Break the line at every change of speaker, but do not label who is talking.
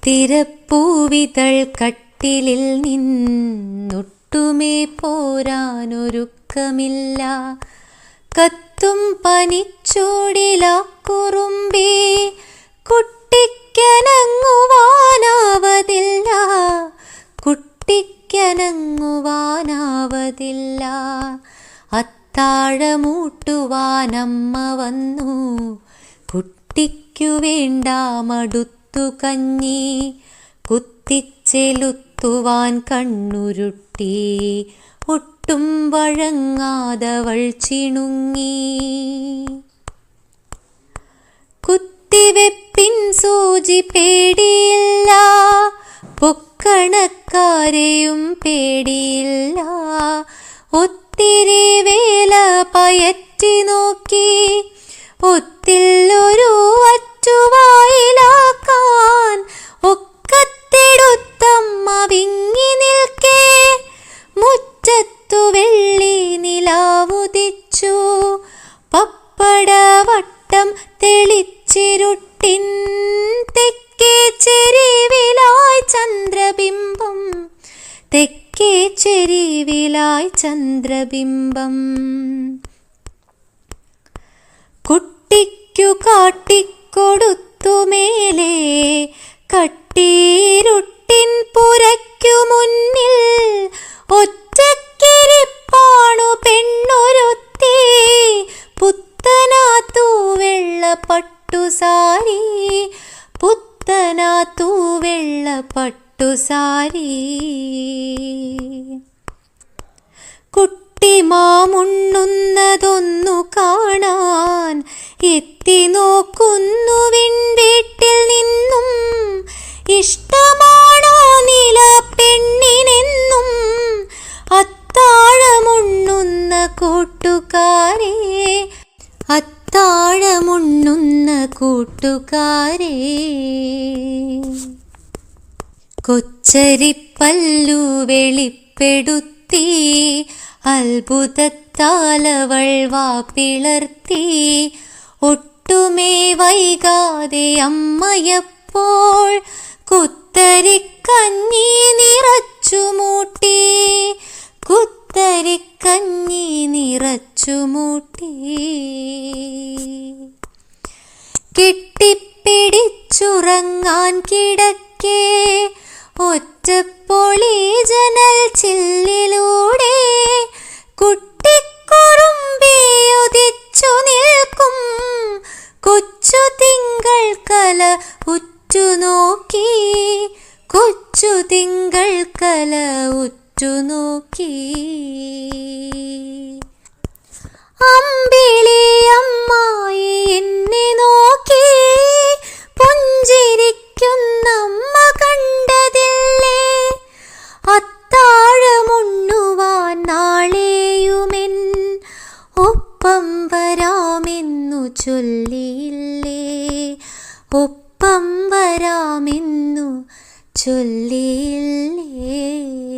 ചിത്തിരപ്പൂവിതൾ കട്ടിലിൽ നിന്നൊട്ടുമേ പോരാനൊരുക്കമില്ല. കത്തും പനിച്ചൂടിലാക്കുറുമ്പേ കുട്ടിക്കനങ്ങുവാനാവതില്ല. കുട്ടിക്കനങ്ങുവാനാവതില്ല. അത്താഴമൂട്ടുവാനമ്മ വന്നു. കുട്ടിക്കു വേണ്ട മടുത്തു കഞ്ഞി കുത്തിച്ചെലുത്തുവാൻ കണ്ണുരുട്ടി ഒട്ടും വഴങ്ങാതവൾ ചിണുങ്ങി. കുത്തിവെപ്പിൻ സൂചി പേടിയില്ല പൊക്കണക്കാരെയും പേടിയില്ല. ഒത്തിരി വേല പയറ്റി നോക്കി ഒത്തില്ലൊരു അറ്റുവായിലാക്കാൻ നിലാവുദിച്ചു പപ്പടവട്ടം തെളിച്ചിരുട്ടിൻ തെക്കേ ചെരിവിലായി ചന്ദ്രബിംബം. തെക്കേ ചെരിവിലായി ചന്ദ്രബിംബം. കുട്ടിക്കു കാട്ടിക്കൊടുത്തു മേലെ പട്ടുസാരി പുത്തനാത്തു വെള്ള പട്ടുസാരി. കുട്ടിമാമുണ്ണുന്നതൊന്നു കാണാൻ എത്തി നോക്കുന്നു വീട്ടിൽ നിന്നും. ഇഷ്ടമാണോ നില പെണ്ണിനെന്നും? അത്താഴമുണ്ണുന്ന കൂട്ടുകാരെ അത്താഴമുണ്ണുന്ന കൂട്ടുകാരെ കൊച്ചരിപ്പല്ലു വെളിപ്പെടുത്തി അത്ഭുതത്താലവൾ വാ പിളർത്തി ഒട്ടുമേ വൈകാതെ അമ്മയപ്പോൾ കുത്തരിക്കഞ്ഞി നിറച്ചു മൂട്ടി കുത്തരിക്കഞ്ഞി നിറച്ചു മൂട്ടി കെട്ടിപ്പിടിച്ചുറങ്ങാൻ കിടക്കേ ഒറ്റപ്പൊളി ജനൽ ചില്ലിലൂടെ. കുട്ടിക്കുറുമ്പിയുദിച്ചു നിൽക്കും കൊച്ചു തിങ്കൾ കല ഉറ്റുനോക്കി കൊച്ചു തിങ്കൾ കല ഉറ്റുനോക്കി ഒപ്പം വരാമെന്നു ചൊല്ലിയില്ലേ? ഒപ്പം വരാമെന്നു ചൊല്ലിയില്ലേ?